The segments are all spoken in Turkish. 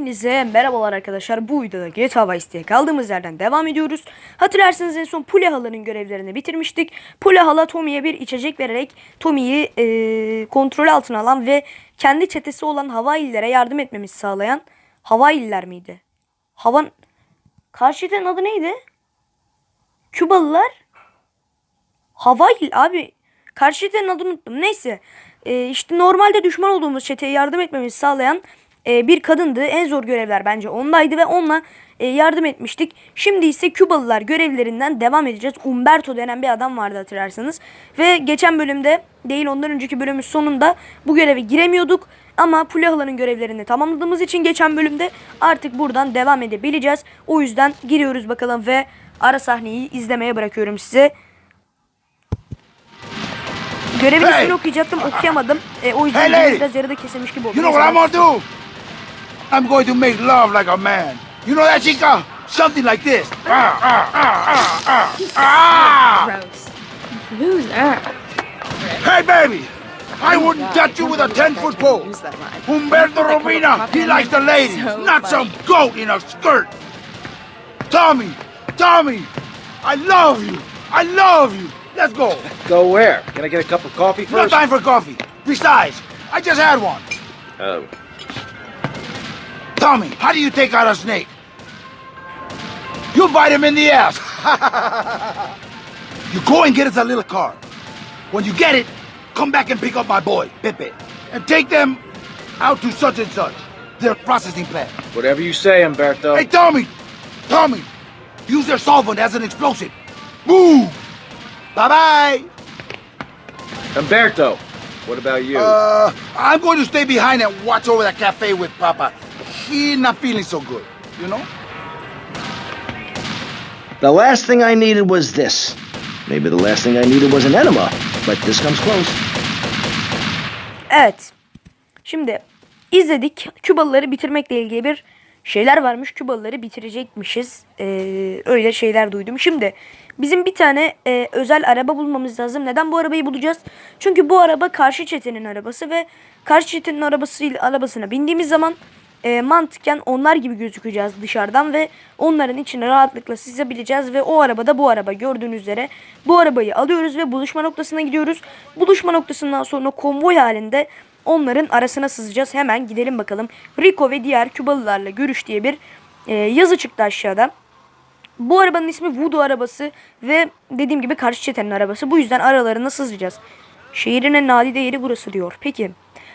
Hepinize merhabalar arkadaşlar. Bu videoda GTA Vice diye kaldığımız yerden devam ediyoruz. Hatırlarsanız en son Pule Hala'nın görevlerini bitirmiştik. Pule Hala Tommy'ye bir içecek vererek Tommy'yi eee, kontrol altına alan ve kendi çetesi olan Havaili'lere yardım etmemizi sağlayan Havaililer miydi? Havan... Karşıdan adı neydi? Kübalılar? Havail abi. Karşı çetenin adını unuttum. Neyse. Ee, işte normalde düşman olduğumuz çeteye yardım etmemizi sağlayan e, bir kadındı. En zor görevler bence ondaydı ve onunla e, yardım etmiştik. Şimdi ise Kübalılar görevlerinden devam edeceğiz. Umberto denen bir adam vardı hatırlarsanız. Ve geçen bölümde değil ondan önceki bölümün sonunda bu göreve giremiyorduk. Ama Pulahaların görevlerini tamamladığımız için geçen bölümde artık buradan devam edebileceğiz. O yüzden giriyoruz bakalım ve ara sahneyi izlemeye bırakıyorum size. Görevin Hey! ismini okuyacaktım okuyamadım. E, o yüzden Hey, biraz yarıda kesilmiş gibi oldu. You know what I'm gonna do? I'm going to make love like a man. You know that, chica? Something like this. Ah, ah, ah, ah, ah, ah. Gross. Who's that? Hey, baby! I wouldn't touch you with a 10-foot pole. Use that line. Humberto Robina, he likes the ladies, So not some goat in a skirt. Tommy, Tommy, I love you. I love you. Let's go. Go where? Can I get a cup of coffee No time for coffee. Besides, I just had one. Oh. Tommy, how do you take out a snake? You bite him in the ass. you go and get us a little car. When you get it, come back and pick up my boy, Pepe, and take them out to such and such, their processing plant. Whatever you say, Umberto. Hey, Tommy, Tommy, use their solvent as an explosive. Move. Bye bye. Umberto, what about you? Uh, I'm going to stay behind and watch over the cafe with Papa. He's not feeling so good, you know. The last thing I needed was this. Maybe the last thing I needed was an enema, but this comes close. Evet. Şimdi izledik. Kübalıları bitirmekle ilgili bir şeyler varmış. Kübalıları bitirecekmişiz. Ee, öyle şeyler duydum. Şimdi bizim bir tane e, özel araba bulmamız lazım. Neden bu arabayı bulacağız? Çünkü bu araba karşı çetenin arabası ve karşı çetenin arabasıyla arabasına bindiğimiz zaman e, mantıken onlar gibi gözükeceğiz dışarıdan ve onların içine rahatlıkla sızabileceğiz ve o arabada bu araba gördüğünüz üzere bu arabayı alıyoruz ve buluşma noktasına gidiyoruz. Buluşma noktasından sonra konvoy halinde onların arasına sızacağız. Hemen gidelim bakalım. Rico ve diğer Kübalılarla görüş diye bir e, yazı çıktı aşağıda. Bu arabanın ismi Voodoo arabası ve dediğim gibi karşı çetenin arabası. Bu yüzden aralarına sızacağız. Şehrin en nadide yeri burası diyor. Peki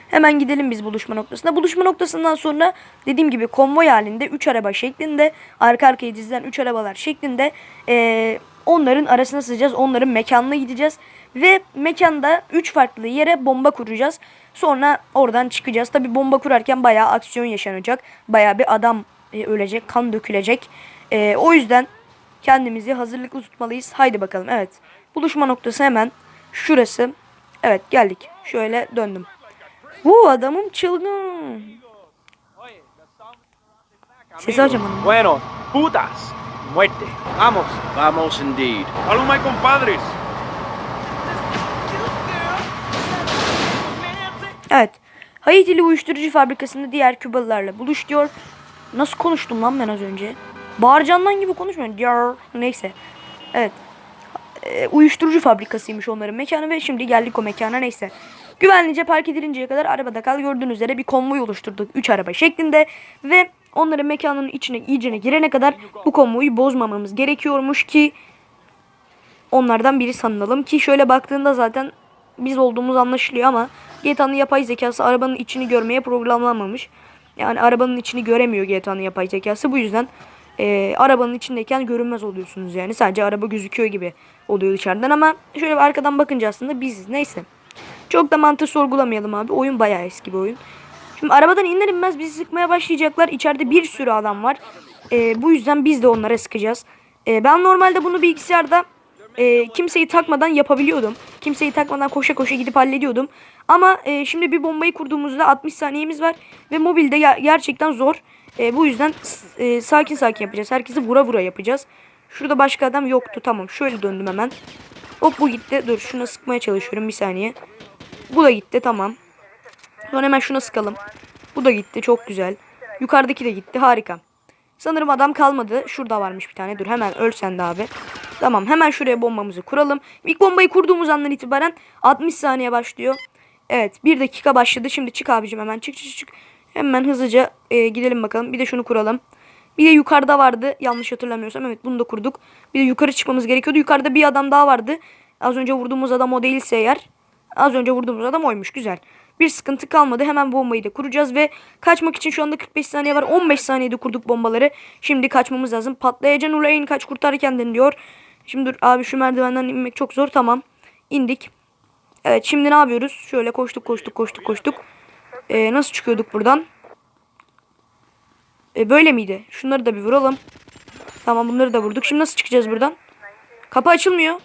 hemen gidelim biz buluşma noktasına. Buluşma noktasından sonra dediğim gibi konvoy halinde 3 araba şeklinde arka arkaya dizilen 3 arabalar şeklinde eee, onların arasına sızacağız. Onların mekanına gideceğiz. Ve mekanda 3 farklı yere bomba kuracağız. Sonra oradan çıkacağız. Tabi bomba kurarken bayağı aksiyon yaşanacak. Bayağı bir adam e, ölecek, kan dökülecek. E, o yüzden kendimizi hazırlıklı tutmalıyız. Haydi bakalım. Evet. Buluşma noktası hemen şurası. Evet geldik. Şöyle döndüm. Bu adamım çılgın. Sesi açamadım. Bueno, putas, muerte. Vamos. Vamos indeed. Follow my compadres. Evet. Haitili uyuşturucu fabrikasında diğer Kübalılarla buluş diyor. Nasıl konuştum lan ben az önce? Bağırcandan gibi konuşmuyorum. Diyor. Neyse. Evet. Ee, uyuşturucu fabrikasıymış onların mekanı ve şimdi geldik o mekana neyse. Güvenlice park edilinceye kadar arabada kal. Gördüğünüz üzere bir konvoy oluşturduk. 3 araba şeklinde ve onların mekanının içine iyicene girene kadar bu konvoyu bozmamamız gerekiyormuş ki onlardan biri sanılalım ki şöyle baktığında zaten biz olduğumuz anlaşılıyor ama GTA'nın yapay zekası arabanın içini görmeye programlanmamış. Yani arabanın içini göremiyor GTA'nın yapay zekası. Bu yüzden e, arabanın içindeyken görünmez oluyorsunuz yani. Sadece araba gözüküyor gibi oluyor dışarıdan ama şöyle arkadan bakınca aslında biziz. Neyse. Çok da mantık sorgulamayalım abi. Oyun bayağı eski bir oyun. Şimdi arabadan iner inmez bizi sıkmaya başlayacaklar. İçeride bir sürü adam var. E, bu yüzden biz de onlara sıkacağız. E, ben normalde bunu bilgisayarda e, kimseyi takmadan yapabiliyordum. Kimseyi takmadan koşa koşa gidip hallediyordum. Ama e, şimdi bir bombayı kurduğumuzda 60 saniyemiz var. Ve mobilde ger- gerçekten zor. E, bu yüzden e, sakin sakin yapacağız. Herkesi vura vura yapacağız. Şurada başka adam yoktu. Tamam şöyle döndüm hemen. Hop bu gitti. Dur şuna sıkmaya çalışıyorum bir saniye. Bu da gitti tamam. Sonra hemen şuna sıkalım. Bu da gitti çok güzel. Yukarıdaki de gitti. Harika. Sanırım adam kalmadı. Şurada varmış bir tane. Dur hemen öl sen de abi. Tamam hemen şuraya bombamızı kuralım. İlk bombayı kurduğumuz andan itibaren 60 saniye başlıyor. Evet 1 dakika başladı. Şimdi çık abicim hemen çık çık çık. Hemen hızlıca e, gidelim bakalım. Bir de şunu kuralım. Bir de yukarıda vardı. Yanlış hatırlamıyorsam. Evet bunu da kurduk. Bir de yukarı çıkmamız gerekiyordu. Yukarıda bir adam daha vardı. Az önce vurduğumuz adam o değilse eğer. Az önce vurduğumuz adam oymuş. Güzel. Bir sıkıntı kalmadı. Hemen bombayı da kuracağız ve kaçmak için şu anda 45 saniye var. 15 saniyede kurduk bombaları. Şimdi kaçmamız lazım. Patlayacan ulayın kaç kurtar kendini diyor. Şimdi dur abi şu merdivenden inmek çok zor. Tamam. İndik. Evet şimdi ne yapıyoruz? Şöyle koştuk koştuk koştuk koştuk. Ee, nasıl çıkıyorduk buradan? Ee, böyle miydi? Şunları da bir vuralım. Tamam bunları da vurduk. Şimdi nasıl çıkacağız buradan? Kapı açılmıyor.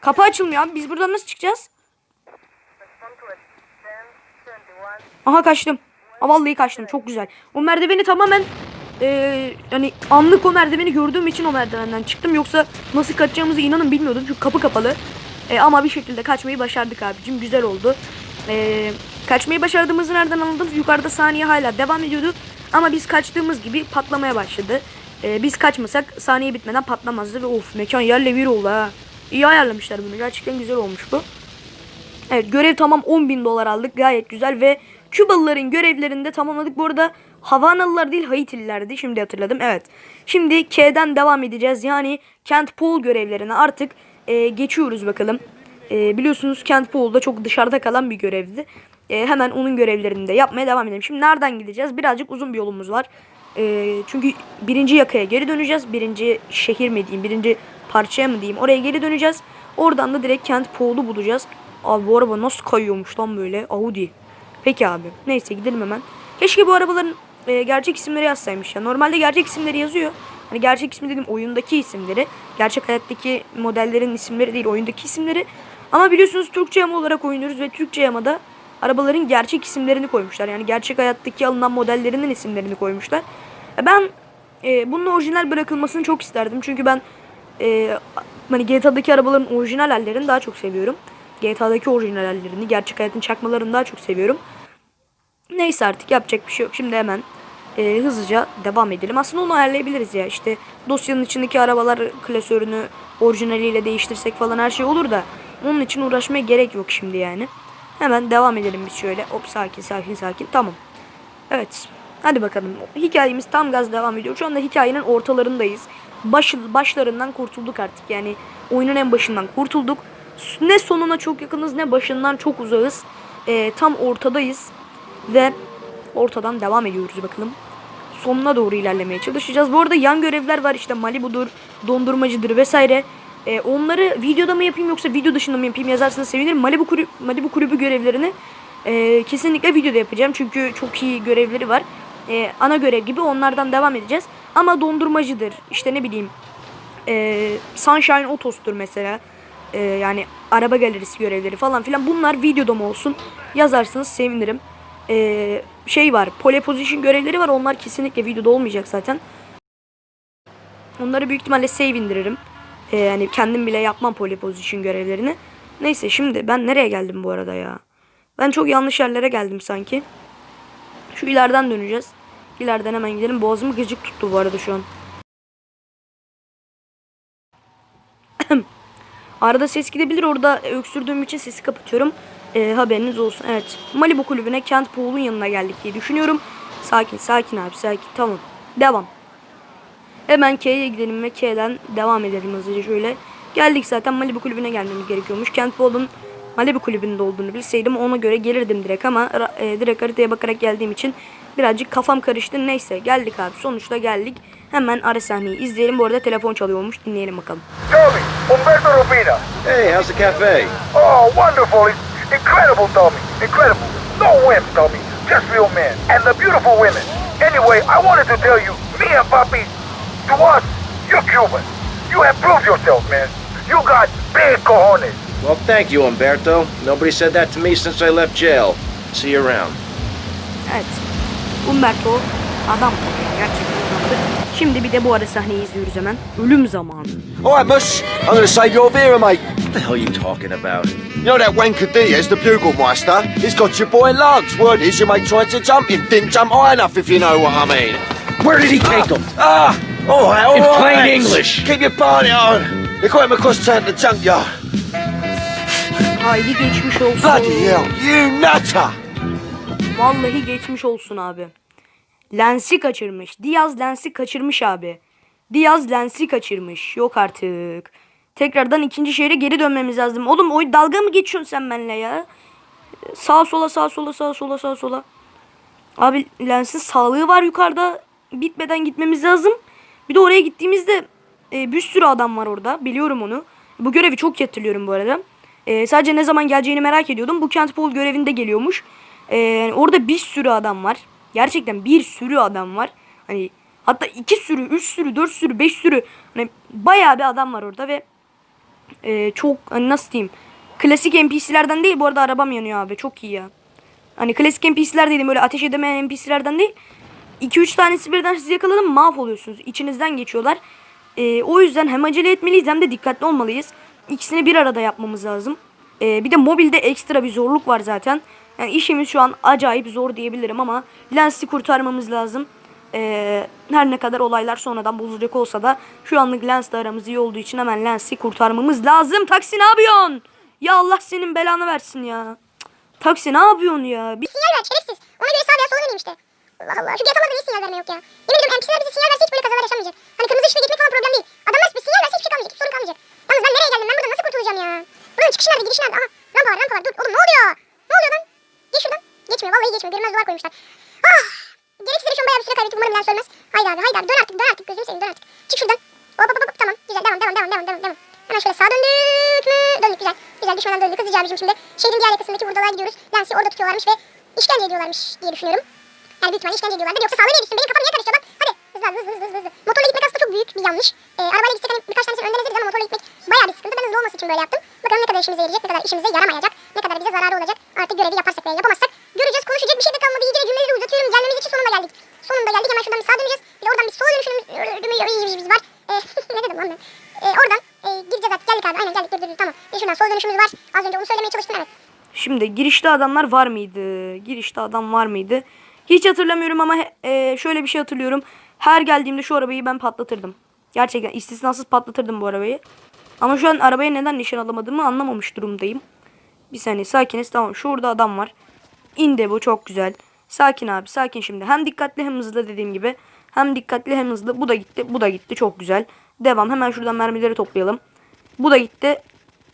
Kapı açılmıyor abi. Biz buradan nasıl çıkacağız? Aha kaçtım. Aa, vallahi kaçtım. Çok güzel. O merdiveni tamamen eee yani anlık o merdiveni gördüğüm için o merdivenden çıktım. Yoksa nasıl kaçacağımızı inanın bilmiyordum. Çünkü kapı kapalı. E, ama bir şekilde kaçmayı başardık abicim. Güzel oldu. E, kaçmayı başardığımızı nereden anladım? Yukarıda saniye hala devam ediyordu. Ama biz kaçtığımız gibi patlamaya başladı. E, biz kaçmasak saniye bitmeden patlamazdı. Ve of mekan yerle bir oldu ha. İyi ayarlamışlar bunu. Gerçekten güzel olmuş bu. Evet görev tamam 10 bin dolar aldık. Gayet güzel ve Kübalıların görevlerini de tamamladık. Bu arada Havanalılar değil Haitililerdi. Şimdi hatırladım. Evet. Şimdi K'den devam edeceğiz. Yani Kent Paul görevlerine artık e, geçiyoruz bakalım. E, biliyorsunuz Kent Paul'da çok dışarıda kalan bir görevdi. E, hemen onun görevlerini de yapmaya devam edelim. Şimdi nereden gideceğiz? Birazcık uzun bir yolumuz var. E, çünkü birinci yakaya geri döneceğiz. Birinci şehir mi diyeyim, birinci parçaya mı diyeyim. Oraya geri döneceğiz. Oradan da direkt Kent Paul'u bulacağız. Abi bu araba nasıl kayıyormuş lan böyle. Audi. Peki abi. Neyse gidelim hemen. Keşke bu arabaların e, gerçek isimleri yazsaymış ya. Normalde gerçek isimleri yazıyor. Hani gerçek ismi dedim oyundaki isimleri. Gerçek hayattaki modellerin isimleri değil oyundaki isimleri. Ama biliyorsunuz Türkçe yama olarak oynuyoruz ve Türkçe yamada arabaların gerçek isimlerini koymuşlar. Yani gerçek hayattaki alınan modellerinin isimlerini koymuşlar. E, Ben e, bunun orijinal bırakılmasını çok isterdim. Çünkü ben e, hani GTA'daki arabaların orijinal hallerini daha çok seviyorum. GTA'daki orijinal hallerini, gerçek hayatın çakmalarını daha çok seviyorum. Neyse artık yapacak bir şey yok. Şimdi hemen e, hızlıca devam edelim. Aslında onu ayarlayabiliriz ya. İşte dosyanın içindeki arabalar klasörünü orijinaliyle değiştirsek falan her şey olur da onun için uğraşmaya gerek yok şimdi yani. Hemen devam edelim biz şöyle. Hop sakin sakin sakin. Tamam. Evet. Hadi bakalım. Hikayemiz tam gaz devam ediyor. Şu anda hikayenin ortalarındayız. Baş, başlarından kurtulduk artık. Yani oyunun en başından kurtulduk. Ne sonuna çok yakınız ne başından çok uzağız. Ee, tam ortadayız. Ve ortadan devam ediyoruz bakalım. Sonuna doğru ilerlemeye çalışacağız. Bu arada yan görevler var işte Malibu'dur, dondurmacıdır vesaire. Ee, onları videoda mı yapayım yoksa video dışında mı yapayım yazarsanız sevinirim. Malibu, kulüp, Malibu kulübü görevlerini e, kesinlikle videoda yapacağım. Çünkü çok iyi görevleri var. E, ana görev gibi onlardan devam edeceğiz. Ama dondurmacıdır işte ne bileyim e, Sunshine Autos'tur mesela. E, yani araba galerisi görevleri falan filan. Bunlar videoda mı olsun yazarsanız sevinirim. E, şey var pole position görevleri var. Onlar kesinlikle videoda olmayacak zaten. Onları büyük ihtimalle save indiririm. E, yani kendim bile yapmam pole position görevlerini. Neyse şimdi ben nereye geldim bu arada ya? Ben çok yanlış yerlere geldim sanki. Şu ileriden döneceğiz. İleriden hemen gidelim. Boğazımı gıcık tuttu bu arada şu an. Arada ses gidebilir. Orada öksürdüğüm için sesi kapatıyorum. Ee, haberiniz olsun. Evet. Malibu kulübüne Kent Pool'un yanına geldik diye düşünüyorum. Sakin sakin abi sakin. Tamam. Devam. Hemen K'ye gidelim ve K'den devam edelim hızlıca şöyle. Geldik zaten Malibu kulübüne gelmemiz gerekiyormuş. Kent Pool'un Malibu kulübünde olduğunu bilseydim ona göre gelirdim direkt ama e, direkt haritaya bakarak geldiğim için birazcık kafam karıştı. Neyse geldik abi sonuçta geldik. Hemen ara sahneyi izleyelim. Bu arada telefon çalıyormuş. Dinleyelim bakalım. Tommy, Humberto Rubina. Hey, how's the cafe? Oh, wonderful. It's incredible, Tommy. Incredible. No wimps, Tommy. Just real men. And the beautiful women. Anyway, I wanted to tell you, me and Papi, to us, you're Cuban. You have proved yourself, man. You got big cojones. Well, thank you, Umberto. Nobody said that to me since I left jail. See you around. Evet. Umberto adam. Gerçekten. Şimdi bir de bu ara sahneyi izliyoruz hemen. Ölüm zamanı. All right, Mus. I'm gonna save your Vera, mate. What the hell are you talking about? You know that wanker Diaz, the bugle meister? He's got your boy Lugs. Word is your mate tried to jump him. Didn't jump high enough, if you know what I mean. Where did he take him? Ah! All right, all In right. plain mates. English. Keep your party on. They got him across town to the junkyard. Haydi geçmiş olsun. Bloody hell, you nutter! Vallahi geçmiş olsun abi. Lensi kaçırmış. Diaz lensi kaçırmış abi. Diaz lensi kaçırmış. Yok artık. Tekrardan ikinci şehre geri dönmemiz lazım. Oğlum o dalga mı geçiyorsun sen benimle ya? Sağa sola sağa sola sağa sola sağa sola. Abi lensin sağlığı var yukarıda. Bitmeden gitmemiz lazım. Bir de oraya gittiğimizde e, bir sürü adam var orada. Biliyorum onu. Bu görevi çok hatırlıyorum bu arada. E, sadece ne zaman geleceğini merak ediyordum. Bu Kent Paul görevinde geliyormuş. E, orada bir sürü adam var. Gerçekten bir sürü adam var. Hani hatta iki sürü, üç sürü, dört sürü, beş sürü. Hani bayağı bir adam var orada ve e, çok hani nasıl diyeyim. Klasik NPC'lerden değil bu arada arabam yanıyor abi. Çok iyi ya. Hani klasik NPC'ler dedim böyle ateş edemeyen NPC'lerden değil. 2-3 tanesi birden sizi yakaladı mı mahvoluyorsunuz. İçinizden geçiyorlar. Ee, o yüzden hem acele etmeliyiz hem de dikkatli olmalıyız. İkisini bir arada yapmamız lazım. Ee, bir de mobilde ekstra bir zorluk var zaten. Yani işimiz şu an acayip zor diyebilirim ama Lens'i kurtarmamız lazım. Ee, her ne kadar olaylar sonradan bozulacak olsa da şu anlık Lens'le aramız iyi olduğu için hemen Lens'i kurtarmamız lazım. Taksi ne yapıyorsun? Ya Allah senin belanı versin ya. Cık, Taksi ne yapıyorsun ya? Bir... Sinyal ver şerefsiz. Ona göre sağ veya sola döneyim işte. Allah Allah. Şu GTA'larda niye sinyal verme yok ya? Yemin ediyorum NPC'ler bize sinyal verse hiç böyle kazalar yaşanmayacak. Hani kırmızı ışıkta gitmek falan problem değil. Adamlar bir sinyal verse hiçbir şey kalmayacak. Hiç sorun kalmayacak. Yalnız ben nereye geldim? Ben buradan nasıl kurtulacağım ya? Buradan çıkış nerede? Giriş nerede? Aha rampa var rampa var. Dur oğlum ne oluyor? Ne oluyor lan? Geç şuradan. Geçmiyor. Vallahi geçmiyor. Görünmez duvar koymuşlar. Ah! Gereksiz yere şu an bayağı bir süre kaybettik. Umarım Lens ölmez. Haydi abi haydi abi. Dön artık dön artık. Gözünü seveyim dön artık. Çık şuradan. Hop hop hop. Tamam. Güzel. Devam devam devam devam devam. devam. Hemen şöyle sağa döndük mü? Döndük güzel. Güzel düşmeden döndük. Hızlıca abicim şimdi. Şehrin diğer yakasındaki buradalar gidiyoruz. Lens'i orada tutuyorlarmış ve işkence ediyorlarmış diye düşünüyorum. Yani büyük ihtimalle işkence ediyorlardır. Yoksa sağlığı niye düşsün? Benim kafam niye karışıyor lan? Hadi hızlı hızlı hızlı hızlı. Motorla gitmek aslında çok büyük bir yanlış. Ee, arabayla gitsek hani birkaç tanesini önden ezeriz ama motorla gitmek bayağı bir sıkıntı. Ben hızlı olması için böyle yaptım. Bakalım ne kadar işimize yarayacak, ne kadar işimize yaramayacak, ne kadar bize zararı olacak. Artık görevi yaparsak veya yapamazsak göreceğiz. Konuşacak bir şey de kalmadı. İyice cümleleri uzatıyorum. Gelmemiz için sonunda geldik. Sonunda geldik. Hemen şuradan bir sağa döneceğiz. Bir de oradan bir sola dönüşümüz var. Ee, ne dedim lan ben? Ee, oradan e, gireceğiz artık. Geldik abi. Aynen geldik. Dur dur dur tamam. Bir de şuradan sola dönüşümüz var. Az önce onu söylemeye çalıştım evet. Şimdi girişte adamlar var mıydı? Girişte adam var mıydı? Hiç hatırlamıyorum ama e, şöyle bir şey hatırlıyorum. Her geldiğimde şu arabayı ben patlatırdım. Gerçekten istisnasız patlatırdım bu arabayı. Ama şu an arabaya neden nişan alamadığımı anlamamış durumdayım. Bir saniye sakiniz tamam şurada adam var. İndi bu çok güzel. Sakin abi sakin şimdi. Hem dikkatli hem hızlı dediğim gibi. Hem dikkatli hem hızlı. Bu da gitti bu da gitti çok güzel. Devam hemen şuradan mermileri toplayalım. Bu da gitti.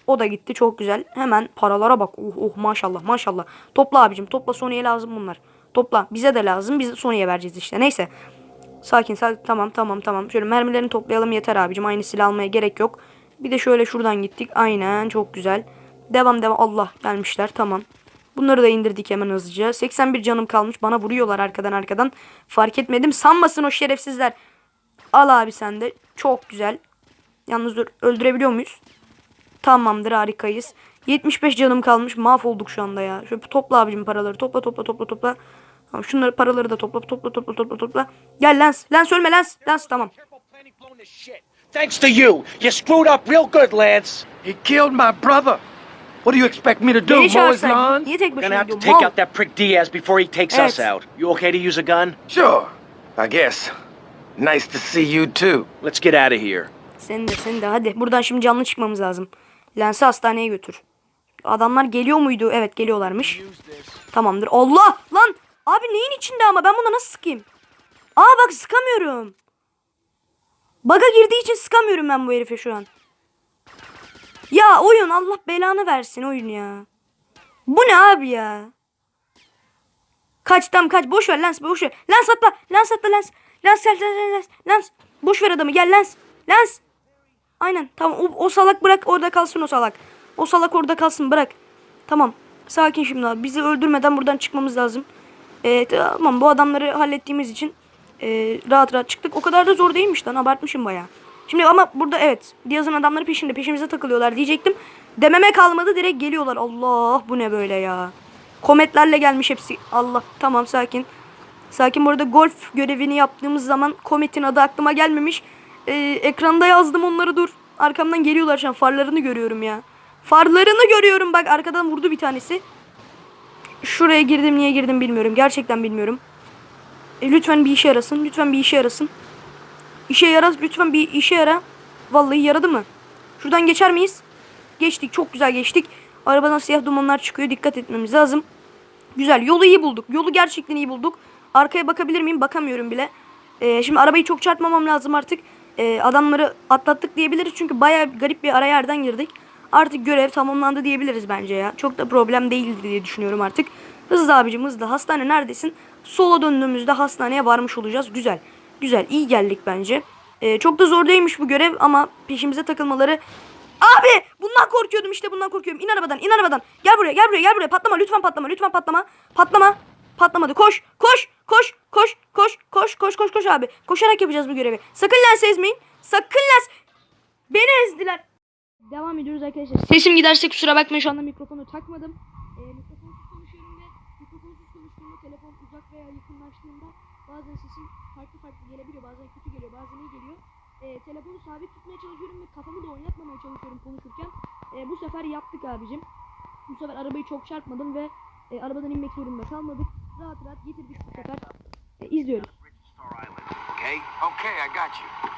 O da gitti çok güzel. Hemen paralara bak. Oh oh maşallah maşallah. Topla abicim topla Sony'ye lazım bunlar. Topla bize de lazım. Biz Sony'ye vereceğiz işte. Neyse. Sakin sakin tamam tamam tamam. Şöyle mermilerini toplayalım yeter abicim. Aynı silah almaya gerek yok. Bir de şöyle şuradan gittik. Aynen çok güzel. Devam devam. Allah gelmişler tamam. Bunları da indirdik hemen hızlıca. 81 canım kalmış. Bana vuruyorlar arkadan arkadan. Fark etmedim. Sanmasın o şerefsizler. Al abi sen de. Çok güzel. Yalnız dur. Öldürebiliyor muyuz? Tamamdır harikayız. 75 canım kalmış. Mahvolduk şu anda ya. Şöyle topla abicim paraları. Topla topla topla topla. Tamam şunları paraları da topla topla topla topla topla. Gel Lens. Lens ölme Lens. Lens tamam. Thanks to you, you screwed up real good, Lance. He killed my brother. What do you expect me to do, Beni mow his lawn? Niye tek başına gonna have to take out that prick Diaz before he takes us Evet. out. You okay to use a gun? Sure, I guess. Nice to see you too. Let's get out of here. Sen de sen de hadi. Buradan şimdi canlı çıkmamız lazım. Lens'i hastaneye götür. Adamlar geliyor muydu? Evet geliyorlarmış. Tamamdır. Allah! Lan! Abi neyin içinde ama ben buna nasıl sıkayım? Aa bak sıkamıyorum. Baga girdiği için sıkamıyorum ben bu herife şu an. Ya oyun Allah belanı versin oyun ya. Bu ne abi ya? Kaç tam kaç boş ver Lens boş ver. Lens atla. Lens atla Lens. Lens Lens Lens Lens. Lens. Boş ver adamı gel Lens. Lens. Aynen tamam o, o salak bırak orada kalsın o salak. O salak orada kalsın bırak. Tamam. Sakin şimdi abi. Bizi öldürmeden buradan çıkmamız lazım. Ee, tamam bu adamları hallettiğimiz için e, rahat rahat çıktık. O kadar da zor değilmiş lan abartmışım bayağı. Şimdi ama burada evet Diaz'ın adamları peşinde peşimize takılıyorlar diyecektim. Dememe kalmadı direkt geliyorlar. Allah bu ne böyle ya. Kometlerle gelmiş hepsi. Allah tamam sakin. Sakin bu arada golf görevini yaptığımız zaman Comet'in adı aklıma gelmemiş. Ee, ekranda yazdım onları dur. Arkamdan geliyorlar şu an farlarını görüyorum ya. Farlarını görüyorum bak arkadan vurdu bir tanesi. Şuraya girdim niye girdim bilmiyorum. Gerçekten bilmiyorum. E, lütfen bir işe yarasın. Lütfen bir işe yarasın. İşe yarar. Lütfen bir işe yara. Vallahi yaradı mı? Şuradan geçer miyiz? Geçtik. Çok güzel geçtik. Arabadan siyah dumanlar çıkıyor. Dikkat etmemiz lazım. Güzel. Yolu iyi bulduk. Yolu gerçekten iyi bulduk. Arkaya bakabilir miyim? Bakamıyorum bile. Ee, şimdi arabayı çok çarpmamam lazım artık. Ee, adamları atlattık diyebiliriz. Çünkü baya garip bir ara yerden girdik. Artık görev tamamlandı diyebiliriz bence ya. Çok da problem değildir diye düşünüyorum artık. Hızlı abicim hızlı. Hastane neredesin? Sola döndüğümüzde hastaneye varmış olacağız. Güzel. Güzel. iyi geldik bence. Ee, çok da zor değilmiş bu görev ama peşimize takılmaları... Abi bundan korkuyordum işte bundan korkuyorum. İn arabadan in arabadan. Gel buraya gel buraya gel buraya. Patlama lütfen patlama lütfen patlama. Patlama. Patlamadı. Koş koş koş koş koş koş koş koş koş abi. Koşarak yapacağız bu görevi. Sakın lens ezmeyin. Sakın lens. Beni ezdiler. Devam ediyoruz arkadaşlar. Sesim giderse kusura bakmayın şu anda mikrofonu takmadım. Ee, mikrofonsuz konuşuyorum ve mikrofonsuz konuştuğumda telefon uzak veya yakınlaştığında bazen sesim farklı farklı gelebiliyor. Bazen kötü geliyor bazen iyi geliyor. Ee, telefonu sabit tutmaya çalışıyorum ve kafamı da oynatmamaya çalışıyorum konuşurken. Ee, bu sefer yaptık abicim. Bu sefer arabayı çok çarpmadım ve e, arabadan inmek zorunda kalmadık. Rahat rahat getirdik bu sefer. E, izliyoruz. Okay, okay, I got you.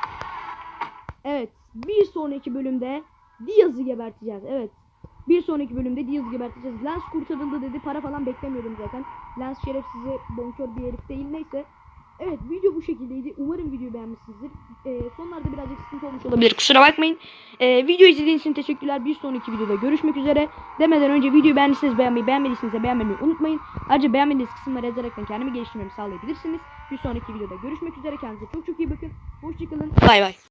Evet. Bir sonraki bölümde Diaz'ı geberteceğiz. Evet. Bir sonraki bölümde Diaz'ı geberteceğiz. Lens kurtarıldı dedi. Para falan beklemiyordum zaten. Lens şerefsizi bonkör bir herif değil. Neyse. Evet video bu şekildeydi. Umarım videoyu beğenmişsinizdir. Ee, sonlarda birazcık sıkıntı olmuş olabilir. Kusura bakmayın. Ee, video izlediğiniz için teşekkürler. Bir sonraki videoda görüşmek üzere. Demeden önce videoyu beğendiyseniz beğenmeyi, beğenmediyseniz de beğenmeyi unutmayın. Ayrıca beğenmediğiniz kısımları yazarak kendimi geliştirmemi sağlayabilirsiniz. Bir sonraki videoda görüşmek üzere. Kendinize çok çok iyi bakın. Hoşçakalın. Bay bay.